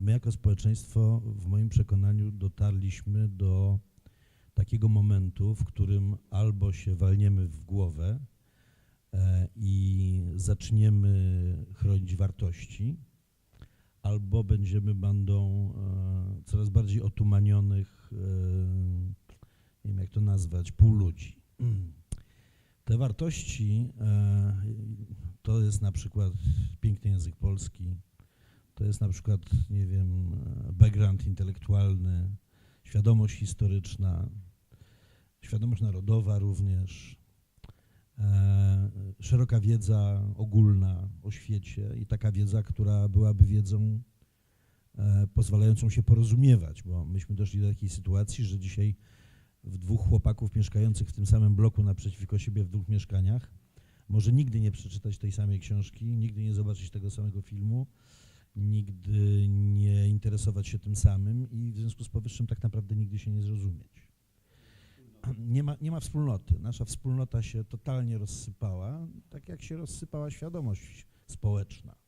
My jako społeczeństwo w moim przekonaniu dotarliśmy do takiego momentu, w którym albo się walniemy w głowę e, i zaczniemy chronić wartości, albo będziemy bandą e, coraz bardziej otumanionych, e, nie wiem jak to nazwać, półludzi. Te wartości to jest na przykład piękny język polski, to jest na przykład, nie wiem, background intelektualny, świadomość historyczna, świadomość narodowa również, e, szeroka wiedza ogólna o świecie i taka wiedza, która byłaby wiedzą e, pozwalającą się porozumiewać, bo myśmy doszli do takiej sytuacji, że dzisiaj w dwóch chłopaków mieszkających w tym samym bloku naprzeciwko siebie w dwóch mieszkaniach może nigdy nie przeczytać tej samej książki, nigdy nie zobaczyć tego samego filmu, nigdy nie interesować się tym samym i w związku z powyższym tak naprawdę nigdy się nie zrozumieć. Nie ma, nie ma wspólnoty. Nasza wspólnota się totalnie rozsypała, tak jak się rozsypała świadomość społeczna.